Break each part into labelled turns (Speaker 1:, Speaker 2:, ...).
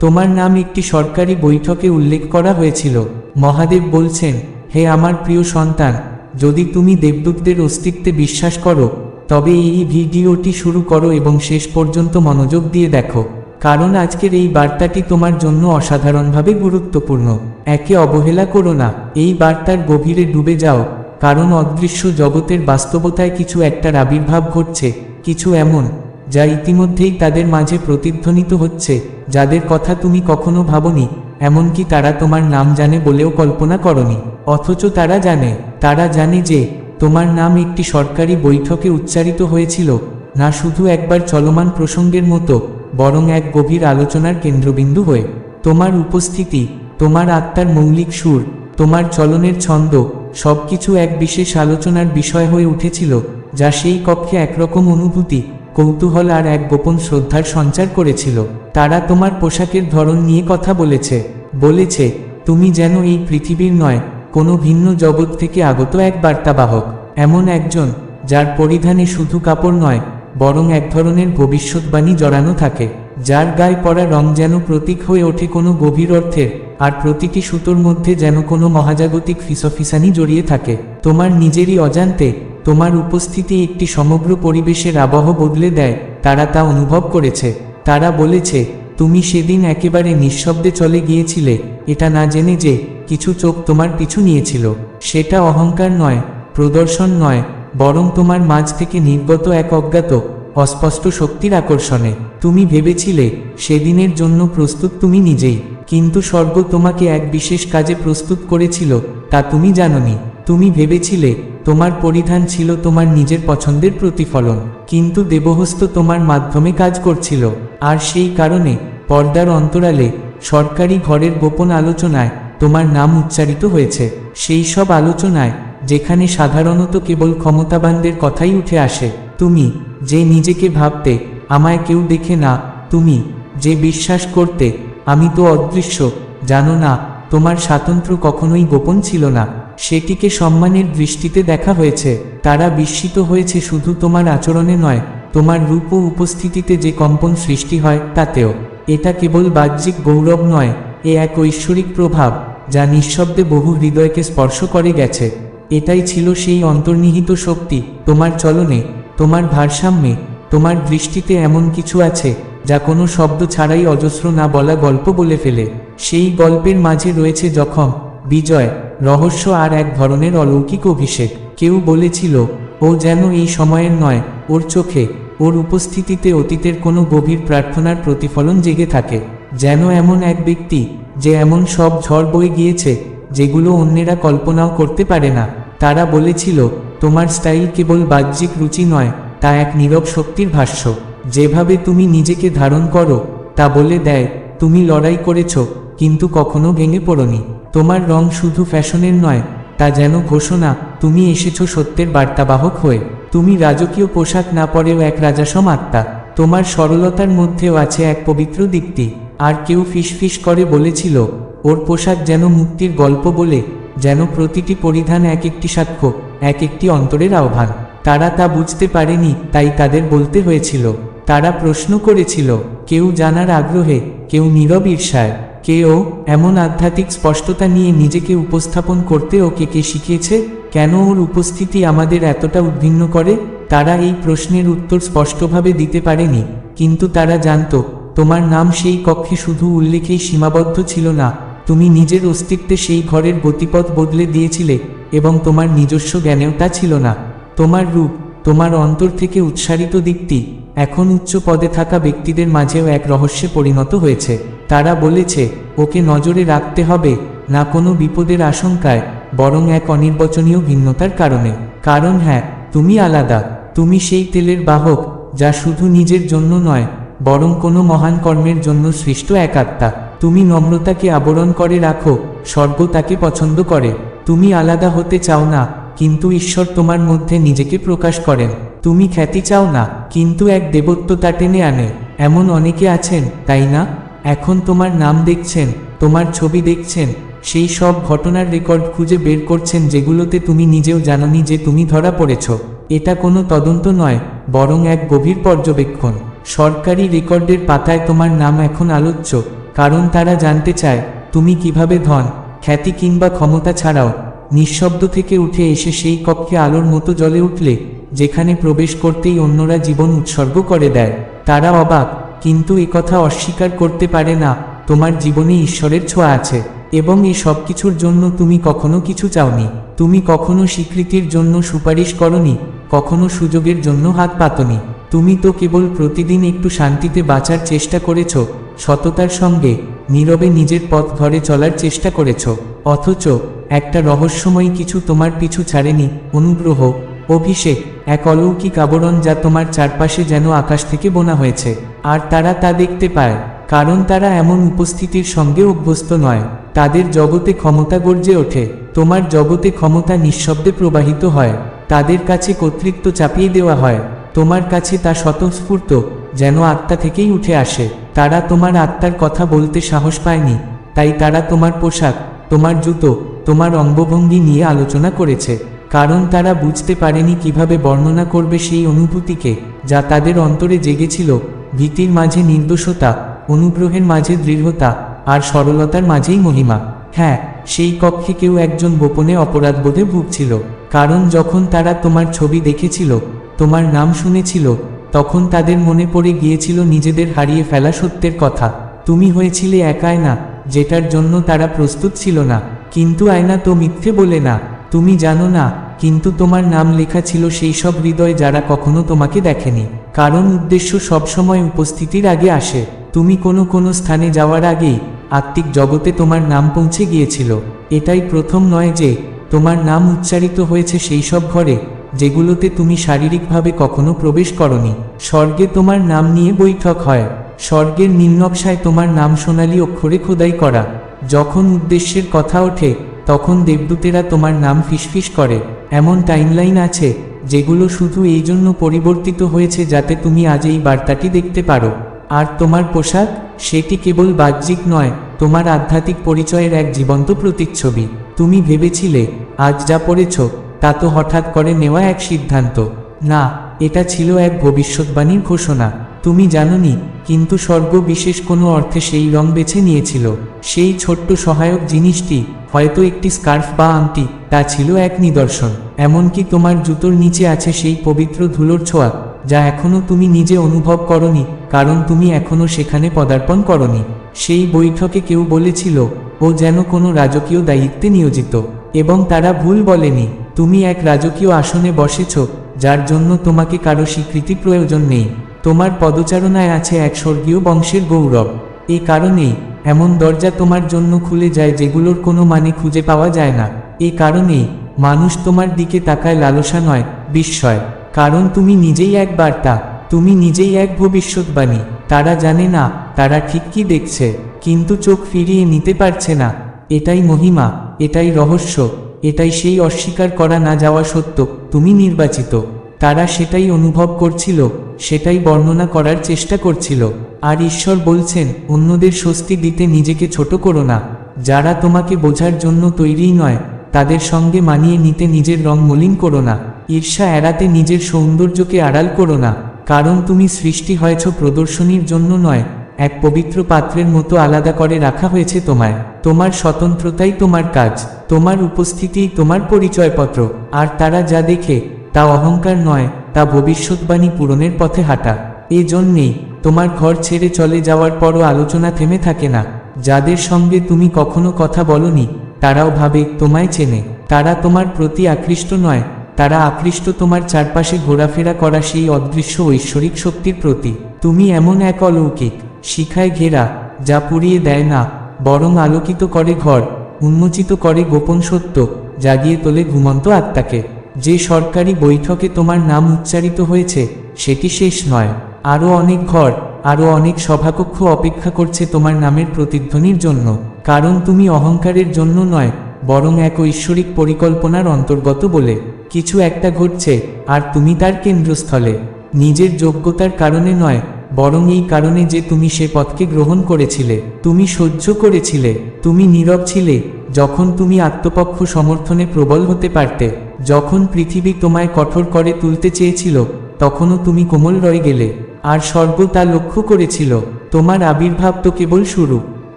Speaker 1: তোমার নাম একটি সরকারি বৈঠকে উল্লেখ করা হয়েছিল। মহাদেব বলছেন, হে আমার প্রিয় সন্তান, যদি তুমি দেবদূতদের অস্তিত্বে বিশ্বাস করো, তবে এই ভিডিওটি শুরু করো এবং শেষ পর্যন্ত মনোযোগ দিয়ে দেখো। কারণ আজকের এই বার্তাটি তোমার জন্য অসাধারণভাবে গুরুত্বপূর্ণ। একে অবহেলা করো না, এই বার্তার গভীরে ডুবে যাও। কারণ অদৃশ্য জগতের বাস্তবতায় কিছু একটার আবির্ভাব ঘটছে, কিছু এমন যা ইতিমধ্যেই তাদের মাঝে প্রতিধ্বনিত হচ্ছে, যাদের কথা তুমি কখনো ভাবনি, এমনকি তারা তোমার নাম জানে বলেও কল্পনা করনি। অথচ তারা জানে তারা জানে যে, তোমার নাম একটি সরকারি বৈঠকে উচ্চারিত হয়েছিল, না শুধু একবার চলমান প্রসঙ্গের মতো, বরং এক গভীর আলোচনার কেন্দ্রবিন্দু হয়ে। তোমার উপস্থিতি, তোমার আত্মার মৌলিক সুর, তোমার চলনের ছন্দ, সবকিছু এক বিশেষ আলোচনার বিষয় হয়ে উঠেছিল, যা সেই কক্ষে একরকম অনুভূতি কৌতূহল আর এক গোপন শ্রদ্ধার সঞ্চার করেছিল। তারা তোমার পোশাকের ধরন নিয়ে কথা বলেছে। বলেছে, তুমি যেন এই পৃথিবীর নয়, কোনো ভিন্ন জগৎ থেকে আগত এক বার্তাবাহক, এমন একজন যার পরিধানে শুধু কাপড় নয়, বরং এক ধরনের ভবিষ্যৎবাণী জড়ানো থাকে, যার গায়ে পরা রং যেন প্রতীক হয়ে ওঠে কোনো গভীর অর্থের আর প্রতিটি সুতোর মধ্যে যেন কোনো মহাজাগতিক ফিসফিসানি জড়িয়ে থাকে। তোমার নিজেরই অজান্তে তোমার উপস্থিতি একটি সমগ্র পরিবেশের আবহ বদলে দেয়, তারা তা অনুভব করেছে। তারা বলেছে, তুমি সেদিন একেবারে নিঃশব্দে চলে গিয়েছিলে, এটা না জেনে যে কিছু চোখ তোমার পিছু নিয়েছিল। সেটা অহংকার নয়, প্রদর্শন নয়, বরং তোমার মাঝ থেকে নির্গত এক অজ্ঞাত, অস্পষ্ট শক্তির আকর্ষণে। তুমি ভেবেছিলে, সেদিনের জন্য প্রস্তুত তুমি নিজেই। কিন্তু স্বর্গ তোমাকে এক বিশেষ কাজে প্রস্তুত করেছিল, তা তুমি জাননি। তুমি ভেবেছিলে তোমার পরিধান ছিল তোমার নিজের পছন্দের প্রতিফলন। কিন্তু দেবহস্ত তোমার মাধ্যমে কাজ করছিল। আর সেই কারণে পর্দার অন্তরালে সরকারি ঘরের গোপন আলোচনায় তোমার নাম উচ্চারিত হয়েছে। সেই সব আলোচনায় যেখানে সাধারণত কেবল ক্ষমতাবানদের কথাই উঠে আসে, তুমি যে নিজেকে ভাবতে আমায় কেউ দেখে না, তুমি যে বিশ্বাস করতে আমি তো অদৃশ্য, জানো না, তোমার স্বাতন্ত্র্য কখনোই গোপন ছিল না। সেটিকে সম্মানের দৃষ্টিতে দেখা হয়েছে। তারা বিস্মিত হয়েছে শুধু তোমার আচরণে নয়, তোমার রূপ ও উপস্থিতিতে যে কম্পন সৃষ্টি হয় তাতেও। এটা কেবল বাহ্যিক গৌরব নয়, এ এক ঐশ্বরিক প্রভাব, যা নিঃশব্দে বহু হৃদয়কে স্পর্শ করে গেছে। এটাই ছিল সেই অন্তর্নিহিত শক্তি, তোমার চলনে, তোমার ভারসাম্যে, তোমার দৃষ্টিতে এমন কিছু আছে, যা কোনো শব্দ ছাড়াই অজস্র না বলা গল্প বলে ফেলে। সেই গল্পের মাঝে রয়েছে জখম, বিজয় রহস্য আর এক ধরনের অলৌকিক অভিষেক। কেউ বলেছিল, ও যেন এই সময়ের নয়, ওর চোখে, ওর উপস্থিতিতে অতীতের কোনো গভীর প্রার্থনার প্রতিফলন জেগে থাকে। যেন এমন এক ব্যক্তি, যে এমন সব ঝড় বয়ে গিয়েছে, যেগুলো অন্যেরা কল্পনাও করতে পারে না। তারা বলেছিল, তোমার স্টাইল কেবল বাহ্যিক রুচি নয়, তা এক নীরব শক্তির ভাষ্য। যেভাবে তুমি নিজেকে ধারণ করো, তা বলে দেয়, তুমি লড়াই করেছ কিন্তু কখনো ভেঙে পড়নি। তোমার রং শুধু ফ্যাশনের নয়, তা যেন ঘোষণা, তুমি এসেছ সত্যের বার্তাবাহক হয়ে। তুমি রাজকীয় পোশাক না পরেও এক রাজাসম আত্মা তোমার সরলতার মধ্যেও আছে এক পবিত্র দিকটি আর কেউ ফিসফিস করে বলেছিল, ওর পোশাক যেন মুক্তির গল্প বলে, যেন প্রতিটি পরিধান এক একটি সাক্ষ্য, এক একটি অন্তরের আহ্বান। তারা তা বুঝতে পারেনি, তাই তাদের বলতে হয়েছিল। তারা প্রশ্ন করেছিল, কেউ জানার আগ্রহে, কেউ নীরব ঈর্ষায়। কেউ এমন আধ্যাত্মিক স্পষ্টতা নিয়ে নিজেকে উপস্থাপন করতে ওকে কে শিখিয়েছে? কেন ওর উপস্থিতি আমাদের এতটা উদ্ভিন্ন করে? তারা এই প্রশ্নের উত্তর স্পষ্টভাবে দিতে পারেনি, কিন্তু তারা জানত, তোমার নাম সেই কক্ষে শুধু উল্লেখেই সীমাবদ্ধ ছিল না। তুমি নিজের অস্তিত্বে সেই ঘরের গতিপথ বদলে দিয়েছিলে, এবং তোমার নিজস্ব জ্ঞানেও তা ছিল না। তোমার রূপ, তোমার অন্তর থেকে উৎসারিত দিকটি এখন উচ্চ পদে থাকা ব্যক্তিদের মাঝেও এক রহস্যে পরিণত হয়েছে। তারা বলেছে, ওকে নজরে রাখতে হবে, না কোনো বিপদের আশঙ্কায়, বরং এক অনির্বচনীয় ভিন্নতার কারণে। কারণ হ্যাঁ তুমি আলাদা, তুমি সেই তেলের বাহক, যা শুধু নিজের জন্য নয়, বরং কোনো মহান কর্মের জন্য সৃষ্ট এক আত্মা। তুমি নম্রতাকে আবরণ করে রাখো, স্বর্গ তাকে পছন্দ করে। তুমি আলাদা হতে চাও না কিন্তু ঈশ্বর তোমার মধ্যে নিজেকে প্রকাশ করেন। তুমি খ্যাতি চাও না, কিন্তু এক দেবত্ব তা টেনে আনে। এমন অনেকে আছেন, তাই না? এখন তোমার নাম দেখছেন, তোমার ছবি দেখছেন, সেই সব ঘটনার রেকর্ড খুঁজে বের করছেন যেগুলোতে তুমি নিজেও জানানি যে তুমি ধরা পড়েছ। এটা কোনো তদন্ত নয়, বরং এক গভীর পর্যবেক্ষণ। সরকারি রেকর্ডের পাতায় তোমার নাম এখন আলোচ্য, কারণ তারা জানতে চায়, তুমি কীভাবে ধন, খ্যাতি কিংবা ক্ষমতা ছাড়াও নিঃশব্দ থেকে উঠে এসে সেই কক্ষে আলোর মতো জ্বলে উঠলে, যেখানে প্রবেশ করতেই অন্যরা জীবন উৎসর্গ করে দেয়। তারা অবাক, কিন্তু একথা অস্বীকার করতে পারে না, তোমার জীবনে ঈশ্বরের ছোঁয়া আছে, এবং এই সব কিছুর জন্য তুমি কখনো কিছু চাওনি। তুমি কখনো স্বীকৃতির জন্য সুপারিশ করনি, কখনো সুযোগের জন্য হাত পাতনি। তুমি তো কেবল প্রতিদিন একটু শান্তিতে বাঁচার চেষ্টা করেছ, সততার সঙ্গে, নীরবে নিজের পথ ধরে চলার চেষ্টা করেছ। অথচ একটা রহস্যময় কিছু তোমার পিছু ছাড়েনি, অনুগ্রহ, অভিষেক, এক অলৌকিক আবরণ যা তোমার চারপাশে যেন আকাশ থেকে বোনা হয়েছে। আর তারা তা দেখতে পায়, কারণ তারা এমন উপস্থিতির সঙ্গে অভ্যস্ত নয়। তাদের জগতে ক্ষমতা গর্জে ওঠে, তোমার জগতে ক্ষমতা নিঃশব্দে প্রবাহিত হয়, তাদের কাছে কর্তৃত্ব চাপিয়ে দেওয়া হয়, তোমার কাছে তা স্বতঃস্ফূর্ত, যেন আত্মা থেকেই উঠে আসে। তারা তোমার আত্মার কথা বলতে সাহস পায়নি, তাই তারা তোমার পোশাক তোমার জুতো, তোমার অঙ্গভঙ্গি নিয়ে আলোচনা করেছে, কারণ তারা বুঝতে পারেনি কীভাবে বর্ণনা করবে সেই অনুভূতিকে, যা তাদের অন্তরে জেগেছিল, ভীতির মাঝে নির্দোষতা, অনুগ্রহের মাঝে দৃঢ়তা, আর সরলতার মাঝেই মহিমা। হ্যাঁ সেই কক্ষে কেউ একজন গোপনে অপরাধবোধে ভুগছিল, কারণ যখন তারা তোমার ছবি দেখেছিল, তোমার নাম শুনেছিল, তখন তাদের মনে পড়ে গিয়েছিল নিজেদের হারিয়ে ফেলা সত্যের কথা। তুমি হয়েছিলে একাই আয়না যেটার জন্য তারা প্রস্তুত ছিল না। কিন্তু আয়না, তো মিথ্যে বলে না। তুমি জানো না, কিন্তু তোমার নাম লেখা ছিল সেই সব হৃদয় যারা কখনো তোমাকে দেখেনি। কারণ উদ্দেশ্য সবসময় উপস্থিতির আগে আসে। তুমি কোনো কোনো স্থানে যাওয়ার আগেই আত্মিক জগতে তোমার নাম পৌঁছে গিয়েছিল। এটাই প্রথম নয় যে তোমার নাম উচ্চারিত হয়েছে সেই সব ঘরে, যেগুলোতে তুমি শারীরিকভাবে কখনো প্রবেশ করনি। স্বর্গে তোমার নাম নিয়ে বৈঠক হয়। স্বর্গের নিম্নকশায় তোমার নাম সোনালী অক্ষরে খোদাই করা। যখন উদ্দেশ্যের কথা ওঠে, তখন দেবদূতেরা তোমার নাম ফিসফিস করে। এমন টাইমলাইন আছে, যেগুলো শুধু এই জন্য পরিবর্তিত হয়েছে যাতে তুমি আজ এই বার্তাটি দেখতে পারো। আর তোমার পোশাক, সেটি কেবল বাহ্যিক নয়, তোমার আধ্যাত্মিক পরিচয়ের এক জীবন্ত প্রতিচ্ছবি। তুমি ভেবেছিলে, আজ যা পড়েছ, তা তো হঠাৎ করে নেওয়া এক সিদ্ধান্ত। না, এটা ছিল এক ভবিষ্যৎবাণীর ঘোষণা। তুমি জাননি, কিন্তু স্বর্গ বিশেষ কোনো অর্থে সেই রং বেছে নিয়েছিল। সেই ছোট্ট সহায়ক জিনিসটি, হয়তো একটি স্কার্ফ বা আংটি, তা ছিল এক নিদর্শন। এমনকি তোমার জুতোর নিচে আছে সেই পবিত্র ধুলোর ছোঁয়া, যা এখনও তুমি নিজে অনুভব করনি, কারণ তুমি এখনও সেখানে পদার্পণ করনি। সেই বৈঠকে কেউ বলেছিল, ও যেন কোনো রাজকীয় দায়িত্বে নিয়োজিত। এবং তারা ভুল বলেনি, তুমি এক রাজকীয় আসনে বসেছ, যার জন্য তোমাকে কারও স্বীকৃতি প্রয়োজন নেই। তোমার পদচারণায় আছে এক স্বর্গীয় বংশের গৌরব। এ কারণেই এমন দরজা তোমার জন্য খুলে যায় যেগুলোর কোনো মানে খুঁজে পাওয়া যায় না। এ কারণেই মানুষ তোমার দিকে তাকায় লালসা নয়, বিস্ময়। কারণ তুমি নিজেই এক বার্তা, তুমি নিজেই এক ভবিষ্যৎবাণী। তারা জানে না, তারা ঠিক কি দেখছে, কিন্তু চোখ ফিরিয়ে নিতে পারছে না। এটাই মহিমা, এটাই রহস্য, এটাই সেই অস্বীকার করা না যাওয়া সত্য, তুমি নির্বাচিত। তারা সেটাই অনুভব করছিল, সেটাই বর্ণনা করার চেষ্টা করছিল। আর ঈশ্বর বলছেন, অন্যদের স্বস্তি দিতে নিজেকে ছোট করো না। যারা তোমাকে বোঝার জন্য তৈরিই নয়, তাদের সঙ্গে মানিয়ে নিতে নিজের রং মলিন করো না। ঈর্ষা এড়াতে নিজের সৌন্দর্যকে আড়াল করো না। কারণ তুমি সৃষ্টি হয়েছ প্রদর্শনীর জন্য নয়, এক পবিত্র পাত্রের মতো আলাদা করে রাখা হয়েছে তোমায়। তোমার স্বতন্ত্রতাই তোমার কাজ, তোমার উপস্থিতিই তোমার পরিচয়পত্র। আর তারা যা দেখে তা অহংকার নয়, তা ভবিষ্যৎবাণী পূরণের পথে হাঁটা। এ জন্যেই তোমার ঘর ছেড়ে চলে যাওয়ার পরও আলোচনা থেমে থাকে না। যাদের সঙ্গে তুমি কখনো কথা বলনি, তারাও ভাবে, তোমায় চেনে। তারা তোমার প্রতি আকৃষ্ট নয়, তারা আকৃষ্ট তোমার চারপাশে ঘোরাফেরা করা সেই অদৃশ্য ঐশ্বরিক শক্তির প্রতি। তুমি এমন এক অলৌকিক, শিখায় ঘেরা, যা পুড়িয়ে দেয় না, বরং আলোকিত করে ঘর, উন্মোচিত করে গোপন সত্য, জাগিয়ে তোলে ঘুমন্ত আত্মাকে। যে সরকারি বৈঠকে তোমার নাম উচ্চারিত হয়েছে, সেটি শেষ নয়। আরও অনেক ঘর, আরও অনেক সভাকক্ষ অপেক্ষা করছে তোমার নামের প্রতিধ্বনির জন্য। কারণ তুমি অহংকারের জন্য নয়, বরং এক ঐশ্বরিক পরিকল্পনার অন্তর্গত বলে। কিছু একটা ঘটছে, আর তুমি তার কেন্দ্রস্থলে। নিজের যোগ্যতার কারণে নয়, বরং এই কারণে যে তুমি সে পথকে গ্রহণ করেছিলে। তুমি সহ্য করেছিলে, তুমি নীরব ছিলে, যখন তুমি আত্মপক্ষ সমর্থনে প্রবল হতে পারতে। যখন পৃথিবী তোমায় কঠোর করে তুলতে চেয়েছিল, তখনও তুমি কোমল রয়ে গেলে। আর স্বর্গ তা লক্ষ্য করেছিল। তোমার আবির্ভাব তো কেবল শুরু।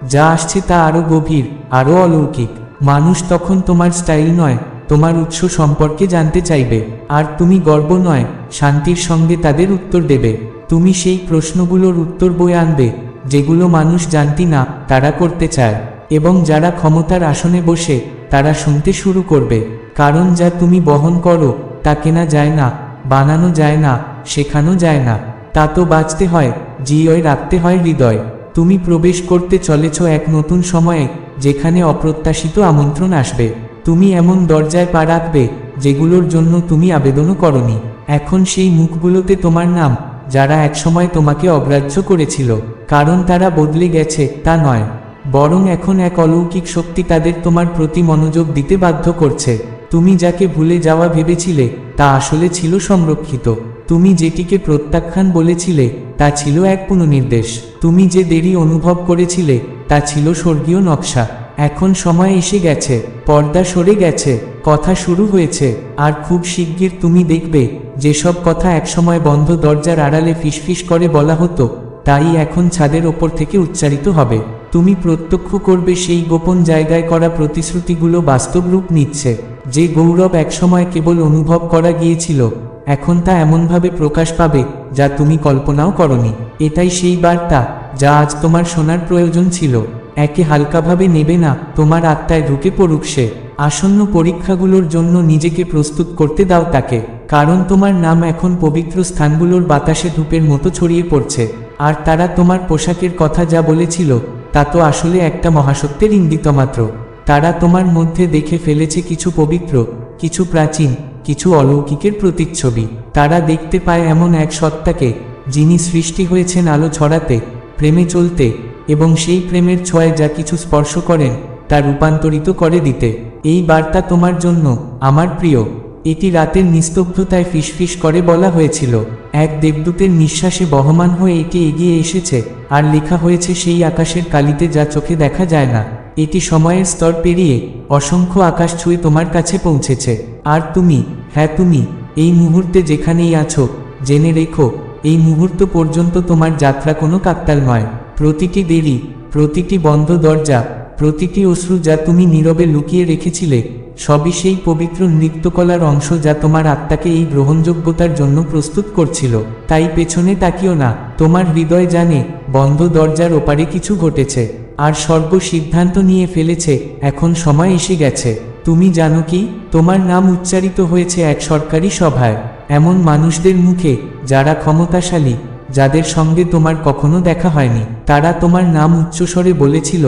Speaker 1: যা আসছে তা আরও গভীর, আরও অলৌকিক। মানুষ তখন তোমার স্টাইল নয়, তোমার উৎস সম্পর্কে জানতে চাইবে। আর তুমি গর্ব নয়, শান্তির সঙ্গে তাদের উত্তর দেবে। তুমি সেই প্রশ্নগুলোর উত্তর বয়ে আনবে, যেগুলো মানুষ জানতি না, তারা করতে চায়। এবং যারা ক্ষমতার আসনে বসে, তারা শুনতে শুরু করবে। কারণ যা তুমি বহন করো, তা কেনা যায় না, বানানো যায় না, শেখানো যায় না। তা তো বাঁচতে হয় জিয়য় রাখতে হয় হৃদয়। তুমি প্রবেশ করতে চলেছ এক নতুন সময়ে, যেখানে অপ্রত্যাশিত আমন্ত্রণ আসবে। তুমি এমন দরজায় পা রাখবে, যেগুলোর জন্য তুমি আবেদনও করনি। এখন সেই মুখগুলোতে তোমার নাম, যারা একসময় তোমাকে অগ্রাহ্য করেছিল। কারণ তারা বদলে গেছে, তা নয়। বরং এখন এক অলৌকিক শক্তি তাদের তোমার প্রতি মনোযোগ দিতে বাধ্য করছে। তুমি যাকে ভুলে যাওয়া ভেবেছিলে, তা আসলে ছিল সংরক্ষিত। তুমি যেটিকে প্রত্যাখ্যান বলেছিলে, তা ছিল এক পুনর্নির্দেশ। তুমি যে দেরি অনুভব করেছিলে, তা ছিল স্বর্গীয় নকশা। এখন সময় এসে গেছে, পর্দা সরে গেছে, কথা শুরু হয়েছে, আর খুব শিগগির তুমি দেখবে, যেসব কথা একসময় বন্ধ দরজার আড়ালে ফিসফিস করে বলা হতো, তাই এখন ছাদের ওপর থেকে উচ্চারিত হবে। তুমি প্রত্যক্ষ করবে সেই গোপন জায়গায় করা প্রতিশ্রুতিগুলো বাস্তব রূপ নিচ্ছে। যে গৌরব একসময় কেবল অনুভব করা গিয়েছিল, এখন তা এমনভাবে প্রকাশ পাবে, যা তুমি কল্পনাও করনি। এটাই সেই বার্তা, যা আজ তোমার শোনার প্রয়োজন ছিল। একে হালকাভাবে নেবে না, তোমার আত্মায় ঢুকে পড়ুক সে। আসন্ন পরীক্ষাগুলোর জন্য নিজেকে প্রস্তুত করতে দাও তাকে, কারণ তোমার নাম এখন পবিত্র স্থানগুলোর বাতাসে ধূপের মতো ছড়িয়ে পড়ছে। আর তারা তোমার পোশাকের কথা যা বলেছিল, তা তো আসলে একটা মহাসত্যের ইঙ্গিত মাত্র তারা তোমার মধ্যে দেখে ফেলেছে কিছু পবিত্র, কিছু প্রাচীন, কিছু অলৌকিকের প্রতিচ্ছবি। তারা দেখতে পায় এমন এক সত্তাকে, যিনি সৃষ্টি হয়েছেন আলো ছড়াতে, প্রেমে চলতে, এবং সেই প্রেমের ছয় যা কিছু স্পর্শ করেন, তা রূপান্তরিত করে দিতে। এই বার্তা তোমার জন্য, আমার প্রিয়, এটি রাতের নিস্তব্ধতায় ফিসফিস করে বলা হয়েছিল। এক দেবদূতের নিঃশ্বাসে বহমান হয়ে এটি এগিয়ে এসেছে, আর লেখা হয়েছে সেই আকাশের কালিতে যা চোখে দেখা যায় না। এটি সময়ের স্তর পেরিয়ে অসংখ্য আকাশ ছুঁয়ে তোমার কাছে পৌঁছেছে। আর তুমি হ্যাঁ তুমি, এই মুহূর্তে যেখানেই আছো, জেনে রেখো, এই মুহূর্ত পর্যন্ত তোমার যাত্রা কোনো কাকতাল নয়। প্রতিটি দেরি, প্রতিটি বন্ধ দরজা, প্রতিটি অশ্রু যা তুমি নীরবে লুকিয়ে রেখেছিলে, সবই সেই পবিত্র নৃত্যকলার অংশ যা তোমার আত্মাকে এই গ্রহণযোগ্যতার জন্য প্রস্তুত করছিল। তাই পেছনে তাকিও না, তোমার হৃদয় জানে, বন্ধ দরজার ওপারে কিছু ঘটেছে। আর সর্ব সিদ্ধান্ত নিয়ে ফেলেছে, এখন সময় এসে গেছে। তুমি জানো কি? তোমার নাম উচ্চারিত হয়েছে এক সরকারি সভায়। এমন মানুষদের মুখে, যারা ক্ষমতাশালী, যাদের সঙ্গে তোমার কখনো দেখা হয়নি। তারা তোমার নাম উচ্চস্বরে বলেছিল,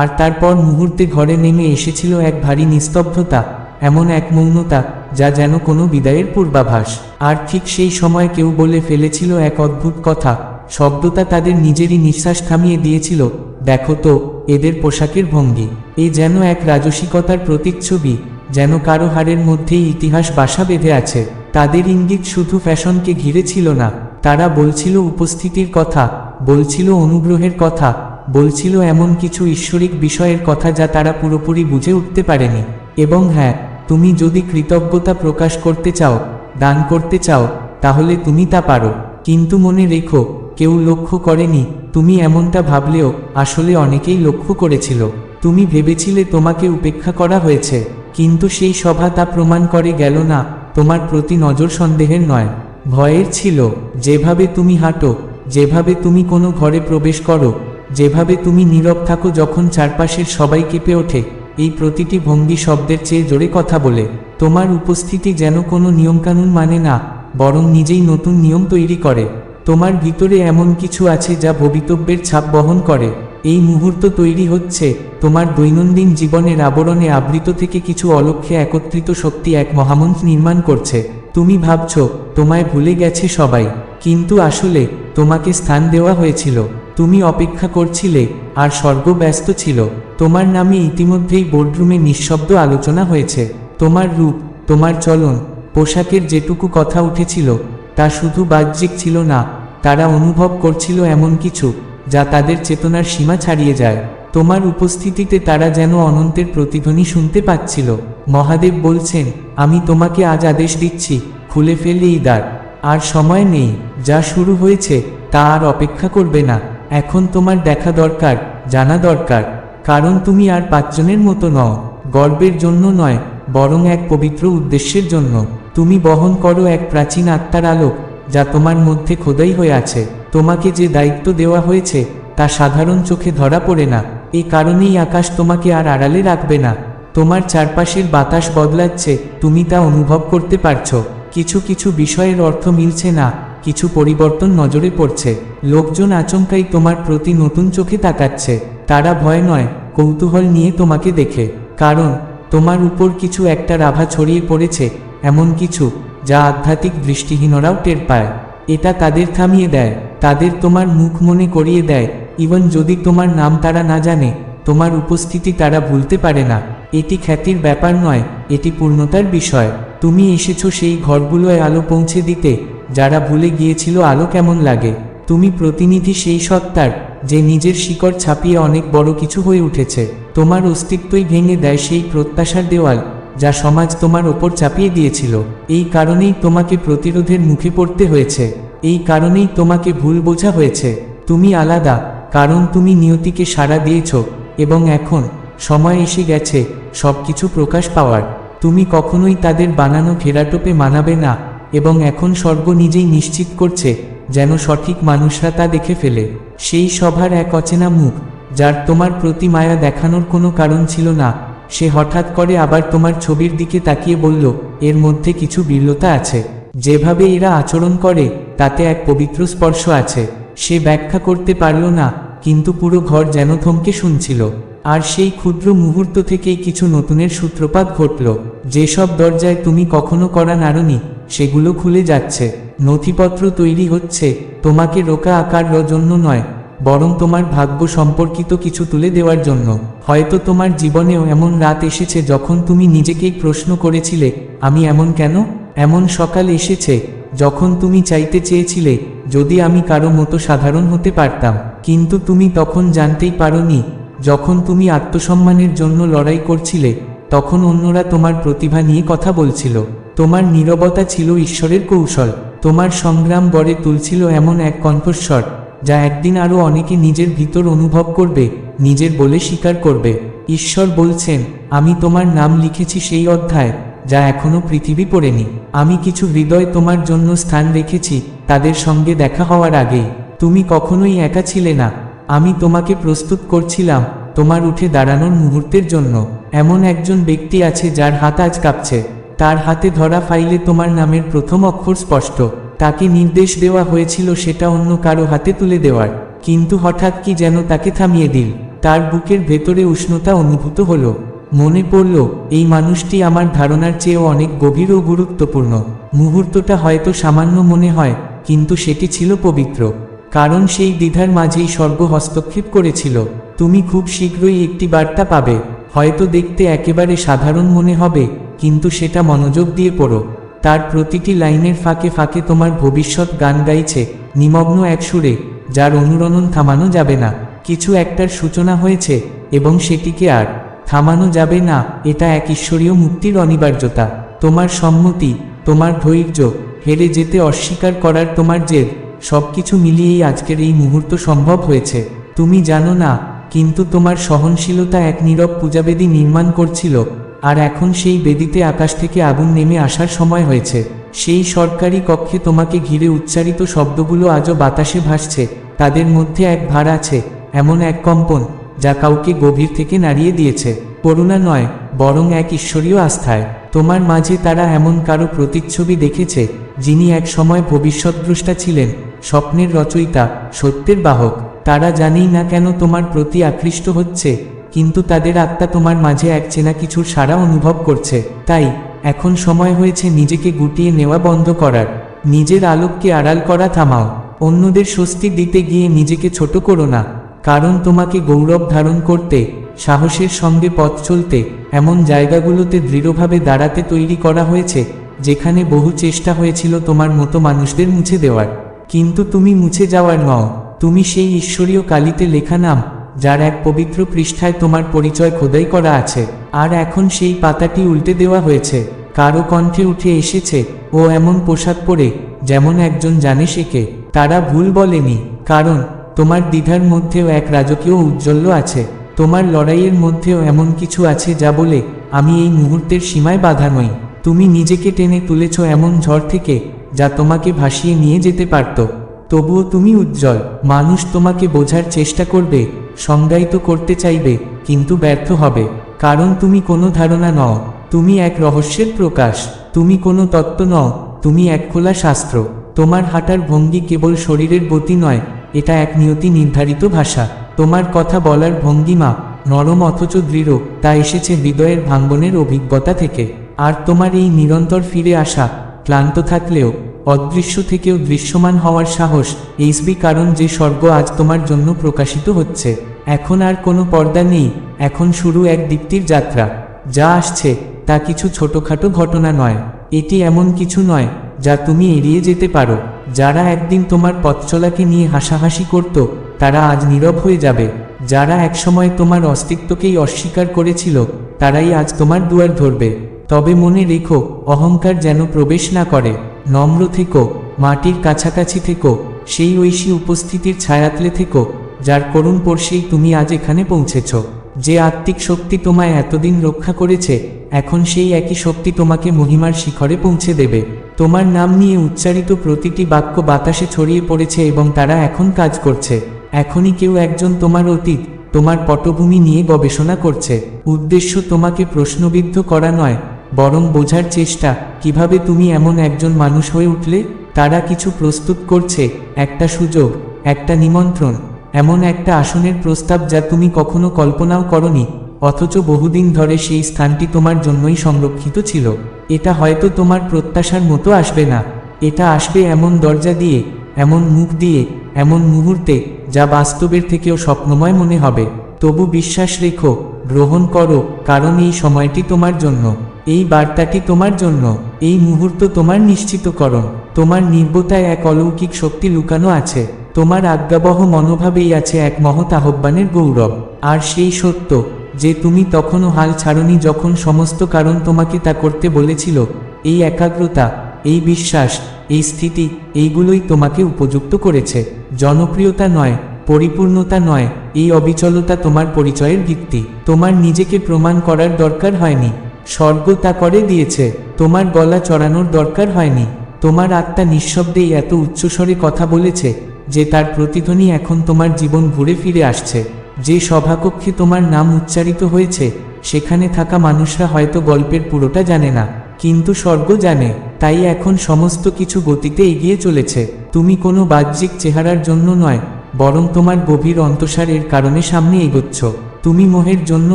Speaker 1: আর তারপর মুহূর্তে ঘরে নেমে এসেছিল এক ভারী নিস্তব্ধতা, এমন এক মৌনতা, যা যেন কোনো বিদায়ের পূর্বাভাস। আর ঠিক সেই সময় কেউ বলে ফেলেছিল এক অদ্ভুত কথা। শব্দটা তাদের নিজেরই নিঃশ্বাস থামিয়ে দিয়েছিল দেখো তো, এদের পোশাকের ভঙ্গি। এ যেন এক রাজসিকতার প্রতিচ্ছবি যেন কারও হারের মধ্যেই ইতিহাস বাসা বেঁধে আছে। তাদের ইঙ্গিত শুধু ফ্যাশনকে ঘিরে ছিল না, তারা বলছিল উপস্থিতির কথা, বলছিল অনুগ্রহের কথা, বলছিল এমন কিছু ঈশ্বরিক বিষয়ের কথা যা তারা পুরোপুরি বুঝে উঠতে পারেনি। এবং হ্যাঁ তুমি যদি কৃতজ্ঞতা প্রকাশ করতে চাও, দান করতে চাও, তাহলে তুমি তা পারো। কিন্তু মনে রেখো কেউ লক্ষ্য করেনি, তুমি এমনটা ভাবলেও আসলে অনেকেই লক্ষ্য করেছিল। তুমি ভেবেছিলে তোমাকে উপেক্ষা করা হয়েছে, কিন্তু সেই সভা তা প্রমাণ করে গেল না, তোমার প্রতি নজর সন্দেহের নয়। ভয়ের ছিল, যেভাবে তুমি হাঁটো, যেভাবে তুমি কোনো ঘরে প্রবেশ করো, যেভাবে তুমি নীরব থাকো যখন চারপাশের সবাই কেঁপে ওঠে, এই প্রতিটি ভঙ্গি শব্দের চেয়ে জোরে কথা বলে। তোমার উপস্থিতি যেন কোনো নিয়মকানুন মানে না, বরং নিজেই নতুন নিয়ম তৈরি করে। তোমার ভিতরে এমন কিছু আছে যা ভবিতব্যের ছাপ বহন করে। এই মুহূর্ত তৈরি হচ্ছে, তোমার দৈনন্দিন জীবনের আবরণে আবৃত থেকে কিছু অলক্ষ্যে একত্রিত শক্তি এক মহামন্ত্র নির্মাণ করছে। তুমি ভাবছ, তোমায় ভুলে গেছে সবাই। কিন্তু আসলে, তোমাকে স্থান দেওয়া হয়েছিল। তুমি অপেক্ষা করছিলে, আর স্বর্গ ব্যস্ত ছিল। তোমার নামে ইতিমধ্যেই বোর্ডরুমে নিঃশব্দ আলোচনা হয়েছে। তোমার রূপ, তোমার চলন, পোশাকের যেটুকু কথা উঠেছিল তা শুধু বাহ্যিক ছিল না, তারা অনুভব করছিল এমন কিছু, যা তাদের চেতনার সীমা ছাড়িয়ে যায়। তোমার উপস্থিতিতে তারা যেন অনন্তের প্রতিধ্বনি শুনতে পাচ্ছিল। মহাদেব বলছেন, আমি তোমাকে আজ আদেশ দিচ্ছি, খুলে ফেলে এই দ্বার। আর সময় নেই, যা শুরু হয়েছে, তা আর অপেক্ষা করবে না। এখন তোমার দেখা দরকার, জানা দরকার। কারণ তুমি আর পাঁচজনের মতো নও, গর্বের জন্য নয়, বরং এক পবিত্র উদ্দেশ্যের জন্য। তুমি বহন করো এক প্রাচীন আত্মার আলোক, যা তোমার মধ্যে খোদাই হয়ে আছে। তোমাকে যে দায়িত্ব দেওয়া হয়েছে, তা সাধারণ চোখে ধরা পড়ে না। এ কারণেই আকাশ তোমাকে আর আড়ালে রাখবে না। তোমার চারপাশের বাতাস বদলাচ্ছে, তুমি তা অনুভব করতে পারছ। কিছু কিছু বিষয়ের অর্থ মিলছে না, কিছু পরিবর্তন নজরে পড়ছে। লোকজন আচমকাই তোমার প্রতি নতুন চোখে তাকাচ্ছে। তারা ভয় নয়, কৌতূহল নিয়ে তোমাকে দেখে। কারণ, তোমার উপর কিছু একটা রাভা ছড়িয়ে পড়েছে এমন কিছু যা আধ্যাত্মিক দৃষ্টিহীনরাও টের পায়। এটা তাদের থামিয়ে দেয়, তাদের তোমার মুখ মনে করিয়ে দেয়। ইভন যদি তোমার নাম তারা না জানে, তোমার উপস্থিতি তারা ভুলতে পারে না। এটি খ্যাতির ব্যাপার নয়, এটি পূর্ণতার বিষয়। তুমি এসেছ সেই ঘরগুলোয় আলো পৌঁছে দিতে, যারা ভুলে গিয়েছিল আলো কেমন লাগে। তুমি প্রতিনিধি সেই সত্তার, যে নিজের শিকড় ছাপিয়ে অনেক বড় কিছু হয়ে উঠেছে। তোমার অস্তিত্বই ভেঙে দেয় সেই প্রত্যাশার দেওয়াল। যা সমাজ তোমার ওপর চাপিয়ে দিয়েছিল। এই কারণেই তোমাকে প্রতিরোধের মুখে পড়তে হয়েছে। এই কারণেই তোমাকে ভুল বোঝা হয়েছে। তুমি আলাদা, কারণ তুমি নিয়তিকে সাড়া দিয়েছ, এবং এখন সময় এসে গেছে সব কিছু প্রকাশ পাওয়ার। তুমি কখনোই তাদের বানানো ঘেরাটোপে মানাবে না, এবং এখন স্বর্গ নিজেই নিশ্চিত করছে যেন সঠিক মানুষরা তা দেখে ফেলে। সেই সভার এক অচেনা মুখ, যার তোমার প্রতি মায়া দেখানোর কোনো কারণ ছিল না সে হঠাৎ করে আবার তোমার ছবির দিকে তাকিয়ে বলল, এর মধ্যে কিছু বিরলতা আছে। যেভাবে এরা আচরণ করে, তাতে এক পবিত্র স্পর্শ আছে। সে ব্যাখ্যা করতে পারল না, কিন্তু পুরো ঘর যেন থমকে শুনছিল। আর সেই ক্ষুদ্র মুহূর্ত থেকেই কিছু নতুনের সূত্রপাত ঘটল। যেসব দরজায় তুমি কখনো করা নারনি সেগুলো খুলে যাচ্ছে। নথিপত্র তৈরি হচ্ছে। তোমাকে রোকা আকার জন্য নয় বরং তোমার ভাগ্য সম্পর্কিত কিছু তুলে দেওয়ার জন্য। হয়তো তোমার জীবনেও এমন রাত এসেছে যখন তুমি নিজেকেই প্রশ্ন করেছিলে, আমি এমন কেন? এমন সকাল এসেছে যখন তুমি চাইতে চেয়েছিলে, যদি আমি কারও মতো সাধারণ হতে পারতাম। কিন্তু তুমি তখন জানতেই পারোনি, যখন তুমি আত্মসম্মানের জন্য লড়াই করছিলে, তখন অন্যরা তোমার প্রতিভা নিয়ে কথা বলছিল। তোমার নীরবতা ছিল ঈশ্বরের কৌশল। তোমার সংগ্রাম গড়ে তুলছিল এমন এক কণ্ঠস্বর। যা একদিন আরও অনেকে নিজের ভিতর অনুভব করবে, নিজের বলে স্বীকার করবে। ঈশ্বর বলছেন, আমি তোমার নাম লিখেছি সেই অধ্যায়, যা এখনও পৃথিবী পড়েনি। আমি কিছু হৃদয় তোমার জন্য স্থান রেখেছি, তাদের সঙ্গে দেখা হওয়ার আগেই তুমি কখনোই একা ছিলে না। আমি তোমাকে প্রস্তুত করছিলাম, তোমার উঠে দাঁড়ানোর মুহূর্তের জন্য। এমন একজন ব্যক্তি আছে যার হাত আজ কাঁপছে। তার হাতে ধরা ফাইলে তোমার নামের প্রথম অক্ষর স্পষ্ট। তাকে নির্দেশ দেওয়া হয়েছিল সেটা অন্য কারও হাতে তুলে দেওয়ার। কিন্তু হঠাৎ কি যেন তাকে থামিয়ে দিল। তার বুকের ভেতরে উষ্ণতা অনুভূত হলো। মনে পড়ল, এই মানুষটি আমার ধারণার চেয়েও অনেক গভীর ও গুরুত্বপূর্ণ। মুহূর্তটা হয়তো সামান্য মনে হয়, কিন্তু সেটি ছিল পবিত্র। কারণ সেই দ্বিধার মাঝেই স্বর্গ হস্তক্ষেপ করেছিল। তুমি খুব শীঘ্রই একটি বার্তা পাবে। হয়তো দেখতে একেবারে সাধারণ মনে হবে, কিন্তু সেটা মনোযোগ দিয়ে পড়ো। তার প্রতিটি লাইনের ফাঁকে ফাঁকে তোমার ভবিষ্যৎ গান গাইছে, নিমগ্ন এক সুরে, যার অনুরণন থামানো যাবে না। কিছু একটার সূচনা হয়েছে, এবং সেটিকে আর থামানো যাবে না, এটা এক ঈশ্বরীয় মুক্তির অনিবার্যতা। তোমার সম্মতি, তোমার ধৈর্য, হেরে যেতে অস্বীকার করার তোমার জেদ, সবকিছু মিলিয়েই আজকের এই মুহূর্ত সম্ভব হয়েছে। তুমি জানো না, কিন্তু তোমার সহনশীলতা এক নীরব পূজাবেদী নির্মাণ করছিল। আর এখন সেই বেদিতে আকাশ থেকে আগুন নেমে আসার সময় হয়েছে। সেই সরকারি কক্ষে তোমাকে ঘিরে উচ্চারিত শব্দগুলো আজও বাতাসে ভাসছে। তাদের মধ্যে এক ভার আছে, এমন এক কম্পন, যা কাউকে গভীর থেকে নাড়িয়ে দিয়েছে। করুণা নয়, বরং এক ঈশ্বরীয় আস্থায়। তোমার মাঝে তারা এমন কারও প্রতিচ্ছবি দেখেছে, যিনি এক সময় ভবিষ্যৎদ্রষ্টা ছিলেন, স্বপ্নের রচয়িতা, সত্যের বাহক। তারা জানেই না কেন তোমার প্রতি আকৃষ্ট হচ্ছে। কিন্তু তাদের আত্মা তোমার মাঝে এক চেনা কিছুর সারা অনুভব করছে। তাই, এখন সময় হয়েছে নিজেকে গুটিয়ে নেওয়া বন্ধ করার। নিজের আলোককে আড়াল করা থামাও। অন্যদের স্বস্তি দিতে গিয়ে নিজেকে ছোট করো না। কারণ তোমাকে গৌরব ধারণ করতে, সাহসের সঙ্গে পথ চলতে, এমন জায়গাগুলোতে দৃঢ়ভাবে দাঁড়াতে তৈরি করা হয়েছে, যেখানে বহু চেষ্টা হয়েছিল তোমার মতো মানুষদের মুছে দেওয়ার। কিন্তু তুমি মুছে যাওয়ার নও। তুমি সেই ঈশ্বরীয় কালিতে লেখা নাম যার এক পবিত্র পৃষ্ঠায় তোমার পরিচয় খোদাই করা আছে। আর এখন সেই পাতাটি উল্টে দেওয়া হয়েছে। কারও কণ্ঠে উঠে এসেছে, ও এমন পোশাক পরে, যেমন একজন জানে কে। তারা ভুল বলেনি, কারণ তোমার দ্বিধার মধ্যেও এক রাজকীয় উজ্জ্বল্য আছে। তোমার লড়াইয়ের মধ্যেও এমন কিছু আছে যা বলে, আমি এই মুহূর্তের সীমায় বাধা নই। তুমি নিজেকে টেনে তুলেছ এমন ঝড় থেকে, যা তোমাকে ভাসিয়ে নিয়ে যেতে পারত। তবুও তুমি উজ্জ্বল। মানুষ তোমাকে বোঝার চেষ্টা করবে, সংজ্ঞায়িত করতে চাইবে, কিন্তু ব্যর্থ হবে। কারণ তুমি কোনো ধারণা নও, তুমি এক রহস্যের প্রকাশ। তুমি কোনো তত্ত্ব নও, তুমি এক খোলা শাস্ত্র। তোমার হাঁটার ভঙ্গি কেবল শরীরের গতি নয়, এটা এক নিয়তি নির্ধারিত ভাষা। তোমার কথা বলার ভঙ্গিমা নরম অথচ দৃঢ়, তা এসেছে হৃদয়ের ভাঙ্গনের অভিজ্ঞতা থেকে। আর তোমার এই নিরন্তর ফিরে আসা, ক্লান্ত থাকলেও অদৃশ্য থেকেও দৃশ্যমান হওয়ার সাহস এইসবি কারণ যে স্বর্গ আজ তোমার জন্য প্রকাশিত হচ্ছে। এখন আর কোনো পর্দা নেই, এখন শুরু এক দীপ্তির যাত্রা। যা আসছে তা কিছু ছোটখাটো ঘটনা নয়, এটি এমন কিছু নয় যা তুমি এড়িয়ে যেতে পারো। যারা একদিন তোমার পথচলাকে নিয়ে হাসাহাসি করত, তারা আজ নীরব হয়ে যাবে। যারা একসময় তোমার অস্তিত্বকেই অস্বীকার করেছিল, তারাই আজ তোমার দুয়ার ধরবে। তবে মনে রেখো, অহংকার যেন প্রবেশ না করে। নম্র থেকো মাটির কাছাকাছি থেকো, সেই ঐশী উপস্থিতির ছায়াতলে থেকো, যার করুণ পড়শেই তুমি আজ এখানে পৌঁছেছ। যে আত্মিক শক্তি তোমায় এতদিন রক্ষা করেছে, এখন সেই একই শক্তি তোমাকে মহিমার শিখরে পৌঁছে দেবে। তোমার নাম নিয়ে উচ্চারিত প্রতিটি বাক্য বাতাসে ছড়িয়ে পড়েছে এবং তারা এখন কাজ করছে। এখনই কেউ একজন তোমার অতীত, তোমার পটভূমি নিয়ে গবেষণা করছে। উদ্দেশ্য তোমাকে প্রশ্নবিদ্ধ করা নয় বরং বোঝার চেষ্টা, কীভাবে তুমি এমন একজন মানুষ হয়ে উঠলে? তারা কিছু প্রস্তুত করছে, একটা সুযোগ, একটা নিমন্ত্রণ, এমন একটা আসনের প্রস্তাব যা তুমি কখনো কল্পনাও করনি, অথচ বহুদিন ধরে সেই স্থানটি তোমার জন্যই সংরক্ষিত ছিল। এটা হয়তো তোমার প্রত্যাশার মতো আসবে না। এটা আসবে এমন দরজা দিয়ে, এমন মুখ দিয়ে, এমন মুহূর্তে, যা বাস্তবের থেকেও স্বপ্নময় মনে হবে। তবু বিশ্বাস রেখো, গ্রহণ করো, কারণ এই সময়টি তোমার জন্য, এই বার্তাটি তোমার জন্য, এই মুহূর্ত তোমার নিশ্চিত নিশ্চিতকরণ, তোমার নির্বতায় এক অলৌকিক শক্তি লুকানো আছে, তোমার আজ্ঞাবহ মনোভাবেই আছে এক মহৎ আহ্বানের গৌরব, আর সেই সত্য, যে তুমি তখনও হাল ছাড়নি যখন সমস্ত কারণ তোমাকে তা করতে বলেছিল, এই একাগ্রতা, এই বিশ্বাস, এই স্থিতি, এইগুলোই তোমাকে উপযুক্ত করেছে, জনপ্রিয়তা নয় পরিপূর্ণতা নয়, এই অবিচলতা তোমার পরিচয়ের ভিত্তি। তোমার নিজেকে প্রমাণ করার দরকার হয়নি। স্বর্গ তা করে দিয়েছে, তোমার গলা চড়ানোর দরকার হয়নি। তোমার আত্মা নিঃশব্দেই এত উচ্চস্বরে কথা বলেছে, যে তার প্রতিধ্বনি এখন তোমার জীবন ঘুরে ফিরে আসছে। যে সভাকক্ষে তোমার নাম উচ্চারিত হয়েছে, সেখানে থাকা মানুষরা হয়তো গল্পের পুরোটা জানে না। কিন্তু স্বর্গ জানে, তাই এখন সমস্ত কিছু গতিতে এগিয়ে চলেছে। তুমি কোনো বাহ্যিক চেহারার জন্য নয় বরং তোমার গভীর অন্তসারের কারণে সামনে এগোচ্ছ। তুমি মোহের জন্য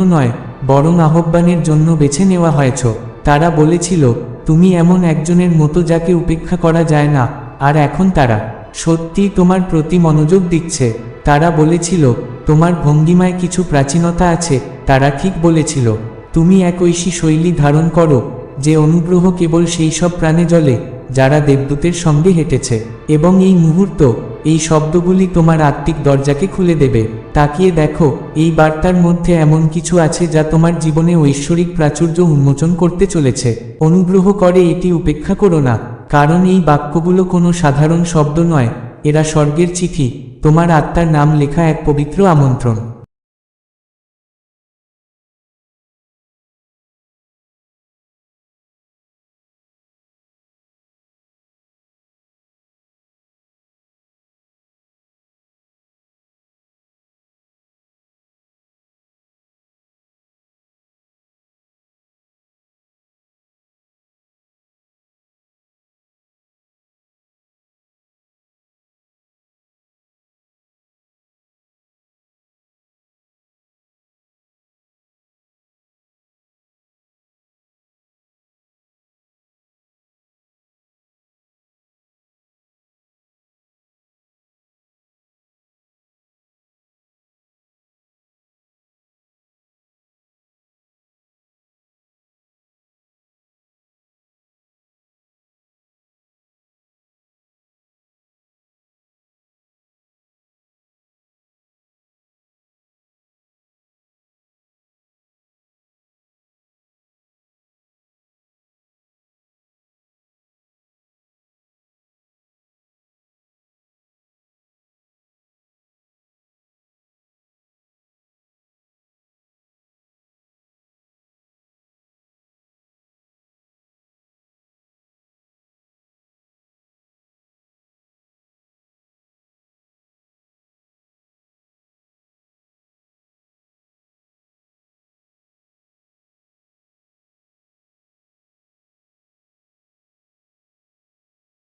Speaker 1: নয়, বরং আহ্বানের জন্য বেছে নেওয়া হয়েছ। তারা বলেছিল, তুমি এমন একজনের মতো যাকে উপেক্ষা করা যায় না, আর এখন তারা সত্যি তোমার প্রতি মনোযোগ দিচ্ছে। তারা বলেছিল, তোমার ভঙ্গিমায় কিছু প্রাচীনতা আছে। তারা ঠিক বলেছিল, তুমি এক ঐশী শৈলী ধারণ করো, যে অনুগ্রহ কেবল সেই সব প্রাণে জলে যারা দেবদূতের সঙ্গে হেঁটেছে। এবং এই মুহূর্ত এই শব্দগুলি তোমার আত্মিক দরজাকে খুলে দেবে। তাকিয়ে দেখো, এই বার্তার মধ্যে এমন কিছু আছে যা তোমার জীবনে ঐশ্বরিক প্রাচুর্য উন্মোচন করতে চলেছে। অনুগ্রহ করে এটি উপেক্ষা করো না, কারণ এই বাক্যগুলো কোনো সাধারণ শব্দ নয়। এরা স্বর্গের চিঠি, তোমার আত্মার নাম লেখা এক পবিত্র আমন্ত্রণ।